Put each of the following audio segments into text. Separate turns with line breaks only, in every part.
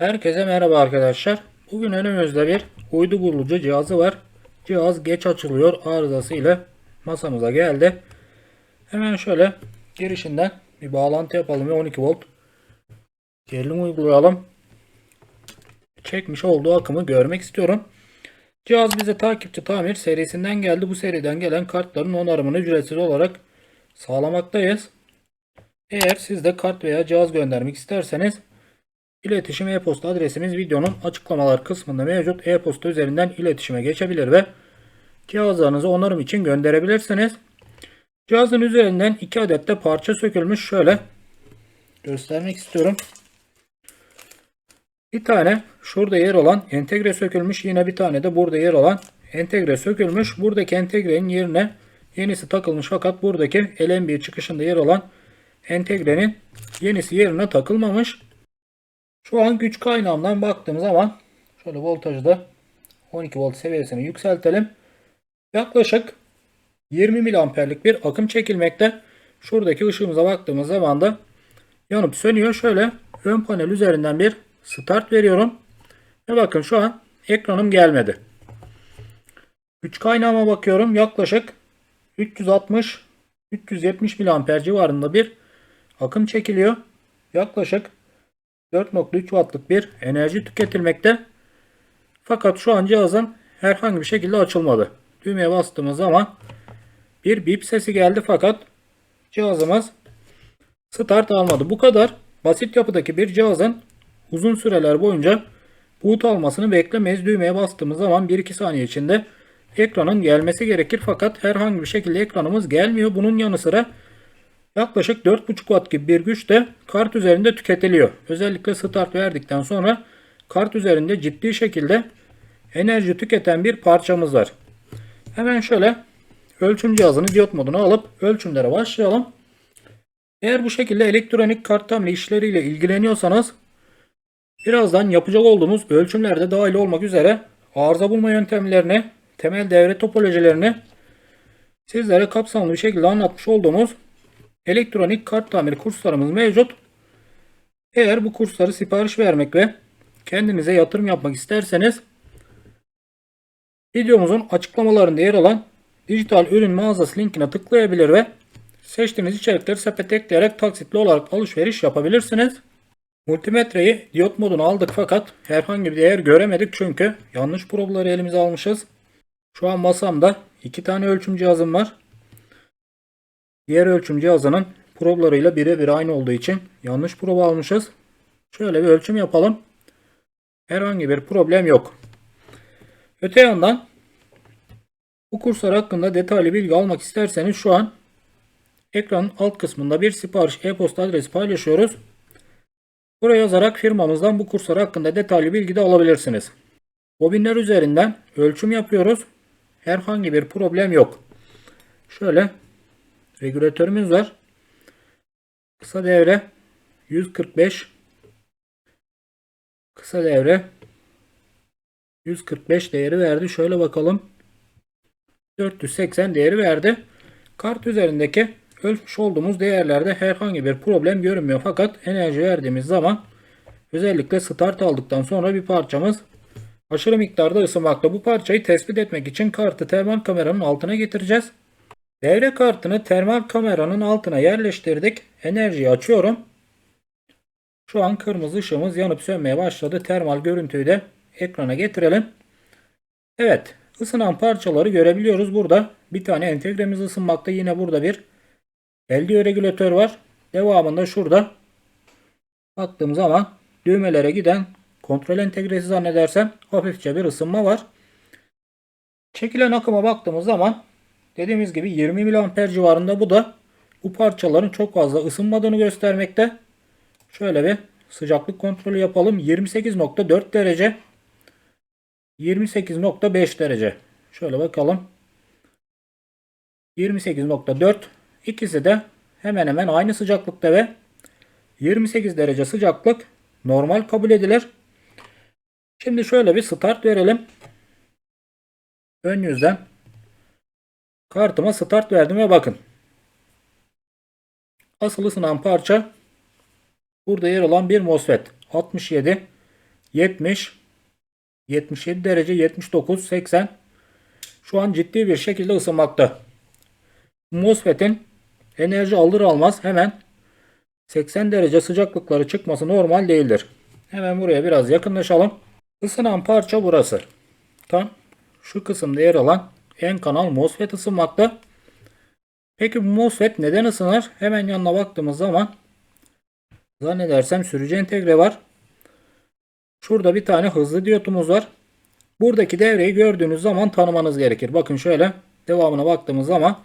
Herkese merhaba arkadaşlar. Bugün önümüzde bir uydu bulucu cihazı var. Cihaz geç açılıyor arızası ile masamıza geldi. Hemen şöyle girişinden bir bağlantı yapalım ve 12 volt gerilim uygulayalım. Çekmiş olduğu akımı görmek istiyorum. Cihaz bize takipçi tamir serisinden geldi. Bu seriden gelen kartların onarımını ücretsiz olarak sağlamaktayız. Eğer siz de kart veya cihaz göndermek isterseniz İletişim e-posta adresimiz videonun açıklamalar kısmında mevcut. E-posta üzerinden iletişime geçebilir ve cihazlarınızı onarım için gönderebilirsiniz. Cihazın üzerinden 2 adet de parça sökülmüş. Şöyle göstermek istiyorum. Bir tane şurada yer olan entegre sökülmüş. Yine bir tane de burada yer olan entegre sökülmüş. Buradaki entegrenin yerine yenisi takılmış fakat buradaki LNB çıkışında yer olan entegrenin yenisi yerine takılmamış. Şu an güç kaynağından baktığım zaman şöyle voltajı da 12 volt seviyesini yükseltelim. Yaklaşık 20 miliamperlik bir akım çekilmekte. Şuradaki ışığımıza baktığımız zaman da yanıp sönüyor. Şöyle ön panel üzerinden bir start veriyorum. Ve bakın şu an ekranım gelmedi. Güç kaynağıma bakıyorum. Yaklaşık 360 370 miliamper civarında bir akım çekiliyor. Yaklaşık 4.3 wattlık bir enerji tüketilmekte. Fakat şu an cihazın herhangi bir şekilde açılmadı. Düğmeye bastığımız zaman bir bip sesi geldi fakat cihazımız start almadı. Bu kadar basit yapıdaki bir cihazın uzun süreler boyunca boot almasını beklemeyiz. Düğmeye bastığımız zaman 1-2 saniye içinde ekranın gelmesi gerekir fakat herhangi bir şekilde ekranımız gelmiyor. Bunun yanı sıra Yaklaşık 4.5 watt gibi bir güç de kart üzerinde tüketiliyor. Özellikle start verdikten sonra kart üzerinde ciddi şekilde enerji tüketen bir parçamız var. Hemen şöyle ölçüm cihazını diyot moduna alıp ölçümlere başlayalım. Eğer bu şekilde elektronik kart tamir işleriyle ilgileniyorsanız birazdan yapacak olduğumuz ölçümlerde dahil olmak üzere arıza bulma yöntemlerini, temel devre topolojilerini sizlere kapsamlı bir şekilde anlatmış olduğumuz elektronik kart tamiri kurslarımız mevcut. Eğer bu kursları sipariş vermek ve kendinize yatırım yapmak isterseniz videomuzun açıklamalarında yer alan dijital ürün mağazası linkine tıklayabilir ve seçtiğiniz içerikleri sepete ekleyerek taksitli olarak alışveriş yapabilirsiniz. Multimetreyi diyot moduna aldık fakat herhangi bir değer göremedik çünkü yanlış probaları elimize almışız. Şu an masamda iki tane ölçüm cihazım var. Diğer ölçüm cihazının problarıyla birebir aynı olduğu için yanlış proba almışız. Şöyle bir ölçüm yapalım. Herhangi bir problem yok. Öte yandan bu kurslar hakkında detaylı bilgi almak isterseniz şu an ekranın alt kısmında bir sipariş e-posta adresi paylaşıyoruz. Buraya yazarak firmamızdan bu kurslar hakkında detaylı bilgi de alabilirsiniz. Bobinler üzerinden ölçüm yapıyoruz. Herhangi bir problem yok. Şöyle regülatörümüz var. Kısa devre 145 kısa devre 145 değeri verdi. Şöyle bakalım. 480 değeri verdi. Kart üzerindeki ölçmüş olduğumuz değerlerde herhangi bir problem görünmüyor. Fakat enerji verdiğimiz zaman özellikle start aldıktan sonra bir parçamız aşırı miktarda ısınmakta. Bu parçayı tespit etmek için kartı termal kameranın altına getireceğiz. Devre kartını termal kameranın altına yerleştirdik. Enerjiyi açıyorum. Şu an kırmızı ışığımız yanıp sönmeye başladı. Termal görüntüyü de ekrana getirelim. Evet ısınan parçaları görebiliyoruz. Burada bir tane entegremiz ısınmakta. Yine burada bir LDO regülatör var. Devamında şurada baktığım zaman düğmelere giden kontrol entegresi zannedersem hafifçe bir ısınma var. Çekilen akıma baktığımız zaman Dediğimiz gibi 20 mAh civarında bu da bu parçaların çok fazla ısınmadığını göstermekte. Şöyle bir sıcaklık kontrolü yapalım. 28.4 derece 28.5 derece. Şöyle bakalım. 28.4 ikisi de hemen hemen aynı sıcaklıkta ve 28 derece sıcaklık normal kabul edilir. Şimdi şöyle bir start verelim. Ön yüzden Kartıma start verdim ve bakın. Asıl ısınan parça burada yer alan bir MOSFET 67 70, 77 derece, 79, 80. Şu an ciddi bir şekilde ısınmakta. MOSFET'in enerji alır almaz hemen 80 derece sıcaklıkları çıkması normal değildir. Hemen buraya biraz yakınlaşalım. Isınan parça burası. Tam şu kısımda yer alan en kanal MOSFET ısınmakta. Peki bu MOSFET neden ısınır? Hemen yanına baktığımız zaman zannedersem sürücü entegre var. Şurada bir tane hızlı diyotumuz var. Buradaki devreyi gördüğünüz zaman tanımanız gerekir. Bakın şöyle devamına baktığımız zaman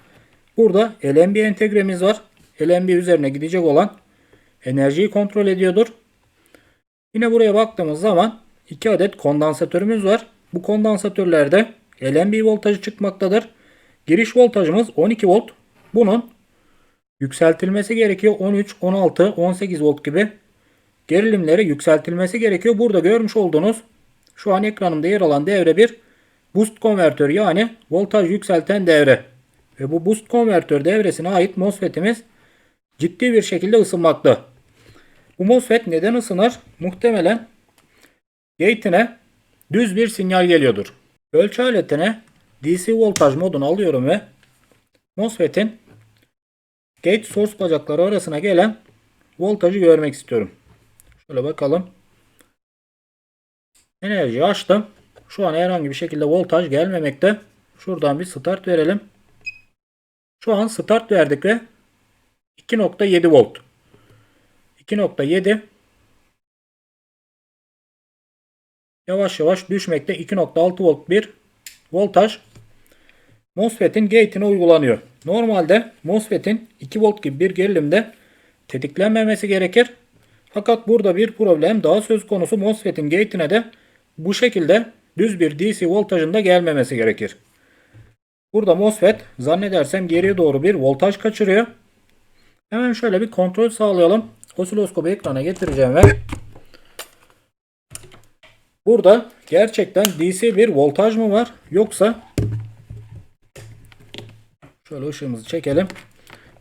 burada LNB entegremiz var. LNB üzerine gidecek olan enerjiyi kontrol ediyordur. Yine buraya baktığımız zaman 2 adet kondansatörümüz var. Bu kondansatörlerde LNB voltajı çıkmaktadır. Giriş voltajımız 12 volt. Bunun yükseltilmesi gerekiyor. 13, 16, 18 volt gibi gerilimleri yükseltilmesi gerekiyor. Burada görmüş olduğunuz şu an ekranımda yer alan devre bir boost konvertör yani voltaj yükselten devre. Ve bu boost konvertör devresine ait MOSFET'imiz ciddi bir şekilde ısınmakta. Bu MOSFET neden ısınır? Muhtemelen gate'ine düz bir sinyal geliyordur. Ölçü aletine DC voltaj modunu alıyorum ve MOSFET'in gate source bacakları arasına gelen voltajı görmek istiyorum. Şöyle bakalım. Enerjiyi açtım. Şu an herhangi bir şekilde voltaj gelmemekte. Şuradan bir start verelim. Şu an start verdik ve 2.7 volt. 2.7 yavaş yavaş düşmekte 2.6 volt bir voltaj MOSFET'in gate'ine uygulanıyor. Normalde MOSFET'in 2 volt gibi bir gerilimde tetiklenmemesi gerekir. Fakat burada bir problem daha söz konusu MOSFET'in gate'ine de bu şekilde düz bir DC voltajında gelmemesi gerekir. Burada MOSFET zannedersem geriye doğru bir voltaj kaçırıyor. Hemen şöyle bir kontrol sağlayalım. Osiloskopu ekrana getireceğim ve burada gerçekten DC bir voltaj mı var yoksa şöyle ışığımızı çekelim.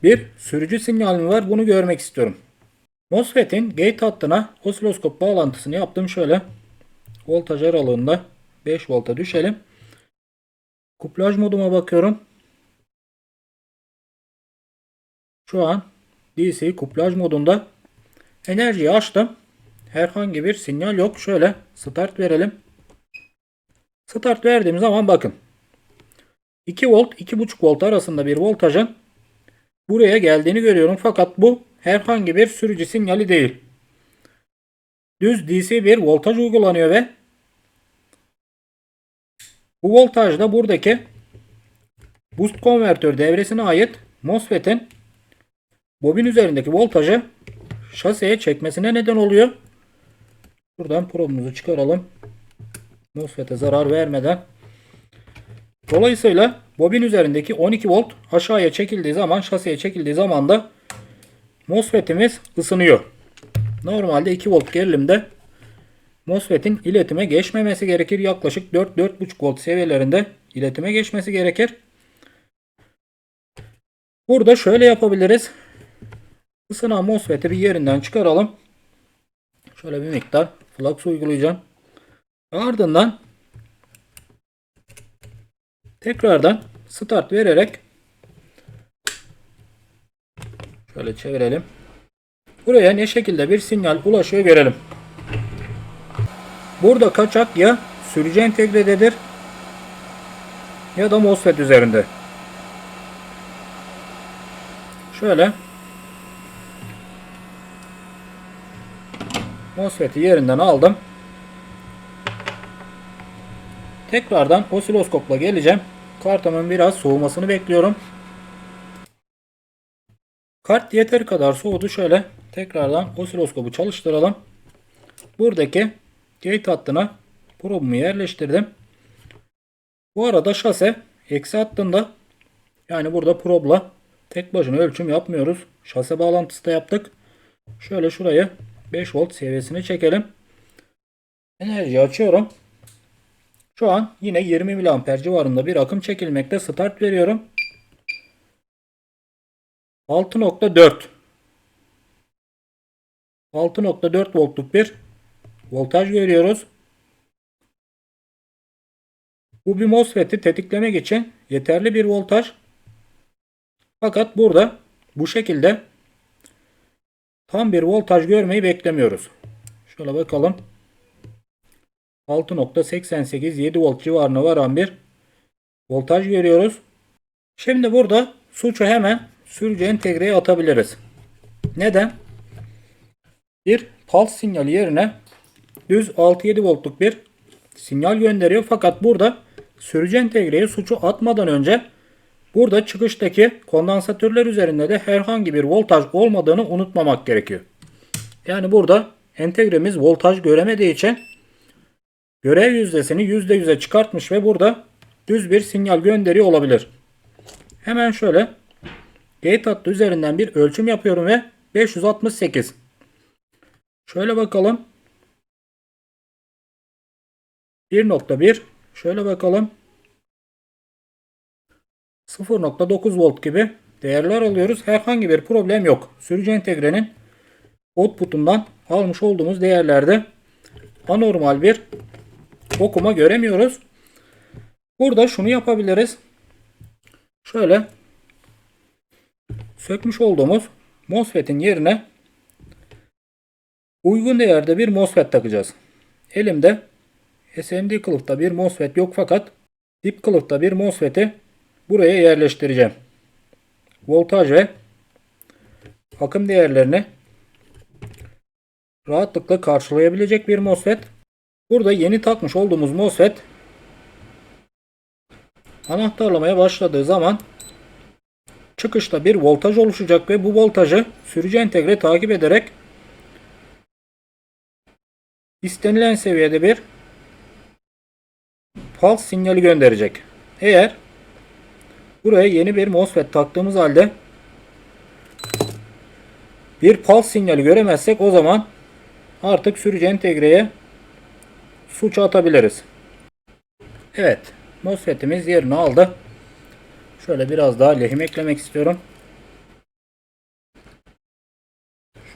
Bir sürücü sinyal mi var bunu görmek istiyorum. MOSFET'in gate hattına osiloskop bağlantısını yaptım şöyle. Voltaj aralığında 5 volta düşelim. Kuplaj moduma bakıyorum. Şu an DC kuplaj modunda. Enerjiyi açtım. Herhangi bir sinyal yok. Şöyle start verelim. Start verdiğim zaman bakın. 2 volt 2.5 volt arasında bir voltajın buraya geldiğini görüyorum. Fakat bu herhangi bir sürücü sinyali değil. Düz DC bir voltaj uygulanıyor ve bu voltaj da buradaki boost konvertör devresine ait MOSFET'in bobin üzerindeki voltajı şaseye çekmesine neden oluyor. Buradan probumuzu çıkaralım. MOSFET'e zarar vermeden. Dolayısıyla bobin üzerindeki 12 volt aşağıya çekildiği zaman şaseye çekildiği zaman da MOSFET'imiz ısınıyor. Normalde 2 volt gerilimde MOSFET'in iletime geçmemesi gerekir. Yaklaşık 4-4.5 volt seviyelerinde iletime geçmesi gerekir. Burada şöyle yapabiliriz. Isınan MOSFET'i bir yerinden çıkaralım. Şöyle bir miktar flux uygulayacağım. Ardından tekrardan start vererek şöyle çevirelim. Buraya ne şekilde bir sinyal ulaşıyor görelim. Burada kaçak ya sürücü entegrededir ya da MOSFET üzerinde. Şöyle MOSFET'i yerinden aldım. Tekrardan osiloskopla geleceğim. Kartımın biraz soğumasını bekliyorum. Kart yeteri kadar soğudu. Şöyle tekrardan osiloskopu çalıştıralım. Buradaki gate hattına probumu yerleştirdim. Bu arada şase eksi hattında yani burada probla tek başına ölçüm yapmıyoruz. Şase bağlantısı da yaptık. Şöyle şurayı 5 volt seviyesine çekelim. Enerji açıyorum. Şu an yine 20 mAh civarında bir akım çekilmekte. Start veriyorum. 6.4 6.4 voltluk bir voltaj görüyoruz. Bu bir MOSFET'i tetiklemek için yeterli bir voltaj. Fakat burada bu şekilde tam bir voltaj görmeyi beklemiyoruz. Şöyle bakalım. 6.88 7 volt civarına varan bir voltaj görüyoruz. Şimdi burada suçu hemen sürücü entegreye atabiliriz. Neden? Bir pulse sinyali yerine düz 6-7 voltluk bir sinyal gönderiyor. Fakat burada sürücü entegreye suçu atmadan önce burada çıkıştaki kondansatörler üzerinde de herhangi bir voltaj olmadığını unutmamak gerekiyor. Yani burada entegremiz voltaj göremediği için görev yüzdesini %100'e çıkartmış ve burada düz bir sinyal gönderiyor olabilir. Hemen şöyle gate hattı üzerinden bir ölçüm yapıyorum ve 568. Şöyle bakalım. 1.1 şöyle bakalım. 0.9 volt gibi değerler alıyoruz. Herhangi bir problem yok. Sürücü entegrenin output'undan almış olduğumuz değerlerde anormal bir okuma göremiyoruz. Burada şunu yapabiliriz. Şöyle sökmüş olduğumuz MOSFET'in yerine uygun değerde bir MOSFET takacağız. Elimde SMD kılıfta bir MOSFET yok fakat dip kılıfta bir MOSFET'i buraya yerleştireceğim. Voltaj ve akım değerlerini rahatlıkla karşılayabilecek bir MOSFET. Burada yeni takmış olduğumuz MOSFET anahtarlamaya başladığı zaman çıkışta bir voltaj oluşacak ve bu voltajı sürücü entegre takip ederek istenilen seviyede bir pulse sinyali gönderecek. Eğer buraya yeni bir MOSFET taktığımız halde bir pulse sinyali göremezsek o zaman artık sürücü entegreye suç atabiliriz. Evet. MOSFET'imiz yerini aldı. Şöyle biraz daha lehim eklemek istiyorum.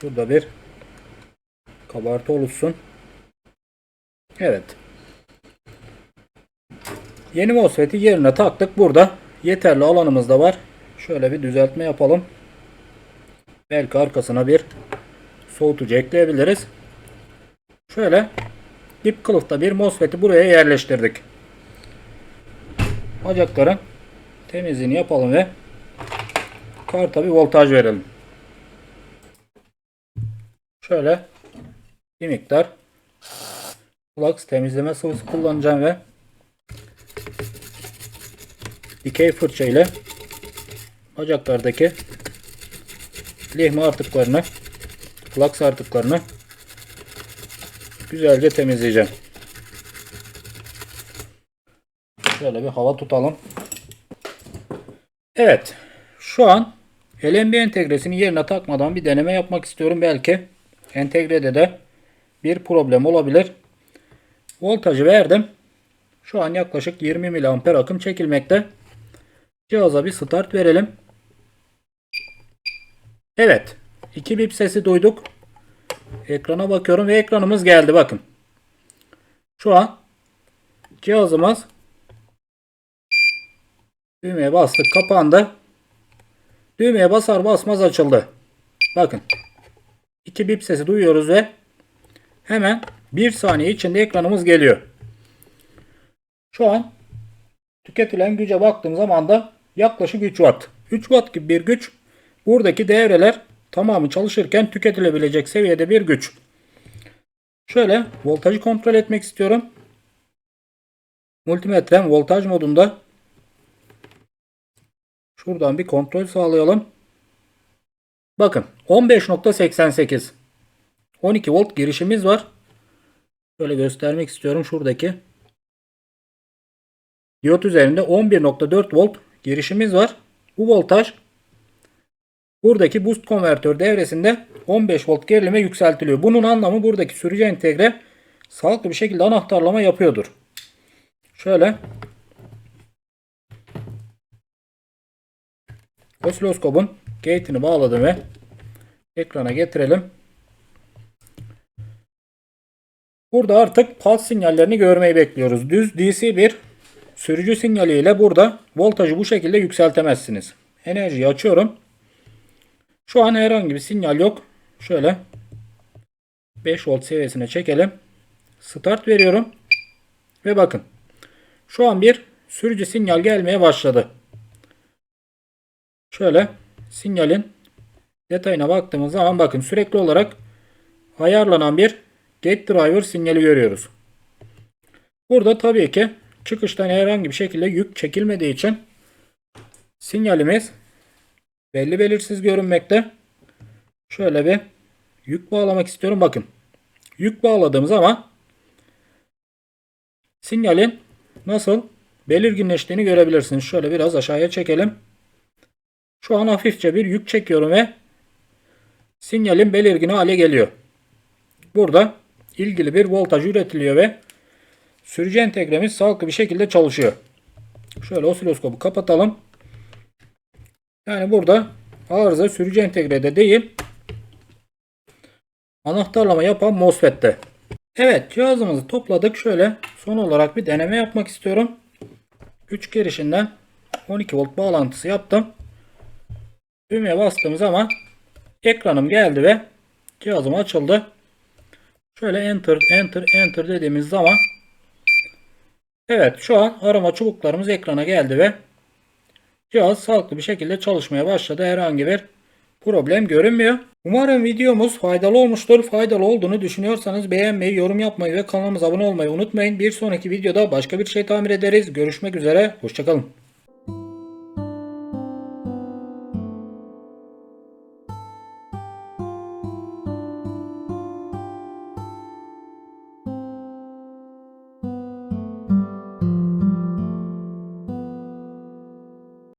Şurada bir kabartı oluşsun. Evet. Yeni MOSFET'i yerine taktık. Burada yeterli alanımız da var. Şöyle bir düzeltme yapalım. Belki arkasına bir soğutucu ekleyebiliriz. Şöyle dip kılıfta bir MOSFET'i buraya yerleştirdik. Bacakların temizliğini yapalım ve karta bir voltaj verelim. Şöyle bir miktar flux temizleme sıvısı kullanacağım ve dikey fırça ile bacaklardaki lehme artıklarını flux artıklarını güzelce temizleyeceğim. Şöyle bir hava tutalım. Evet. Şu an LNB entegresini yerine takmadan bir deneme yapmak istiyorum. Belki entegrede de bir problem olabilir. Voltajı verdim. Şu an yaklaşık 20 mA akım çekilmekte. Cihaza bir start verelim. Evet. 2 bip sesi duyduk. Ekrana bakıyorum ve ekranımız geldi bakın. Şu an cihazımız Düğmeye bastık kapandı. Düğmeye basar basmaz açıldı. Bakın. 2 bip sesi duyuyoruz ve hemen 1 saniye içinde ekranımız geliyor. Şu an tüketilen güce baktığım zaman da yaklaşık 3 watt. 3 watt gibi bir güç. Buradaki devreler tamamı çalışırken tüketilebilecek seviyede bir güç. Şöyle voltajı kontrol etmek istiyorum. Multimetrem voltaj modunda Şuradan bir kontrol sağlayalım. Bakın 15.88 12 volt girişimiz var. Böyle göstermek istiyorum şuradaki. Diyot üzerinde 11.4 volt girişimiz var. Bu voltaj buradaki boost konvertör devresinde 15 volt gerilime yükseltiliyor. Bunun anlamı buradaki sürücü entegre sağlıklı bir şekilde anahtarlama yapıyordur. Şöyle Osiloskopun gate'ini bağladım ve ekrana getirelim. Burada artık pulse sinyallerini görmeyi bekliyoruz. Düz DC bir sürücü sinyaliyle burada voltajı bu şekilde yükseltemezsiniz. Enerjiyi açıyorum. Şu an herhangi bir sinyal yok. Şöyle 5 volt seviyesine çekelim. Start veriyorum. Ve bakın. Şu an bir sürücü sinyal gelmeye başladı. Şöyle sinyalin detayına baktığımız zaman bakın sürekli olarak ayarlanan bir gate driver sinyali görüyoruz. Burada tabii ki çıkıştan herhangi bir şekilde yük çekilmediği için sinyalimiz belli belirsiz görünmekte. Şöyle bir yük bağlamak istiyorum. Bakın. Yük bağladığım zaman sinyalin nasıl belirginleştiğini görebilirsiniz. Şöyle biraz aşağıya çekelim. Şu an hafifçe bir yük çekiyorum ve sinyalin belirgin hale geliyor. Burada ilgili bir voltaj üretiliyor ve sürücü entegremiz sağlıklı bir şekilde çalışıyor. Şöyle osiloskopu kapatalım. Yani burada arıza sürücü entegrede değil anahtarlama yapan MOSFET'te. Evet cihazımızı topladık. Şöyle son olarak bir deneme yapmak istiyorum. 3 girişinden 12 volt bağlantısı yaptım. Düğmeye bastığım zaman ekranım geldi ve cihazım açıldı. Şöyle enter enter enter dediğimiz zaman Evet şu an arama çubuklarımız ekrana geldi ve cihaz sağlıklı bir şekilde çalışmaya başladı. Herhangi bir problem görünmüyor. Umarım videomuz faydalı olmuştur. Faydalı olduğunu düşünüyorsanız beğenmeyi, yorum yapmayı ve kanalımıza abone olmayı unutmayın. Bir sonraki videoda başka bir şey tamir ederiz. Görüşmek üzere. Hoşçakalın.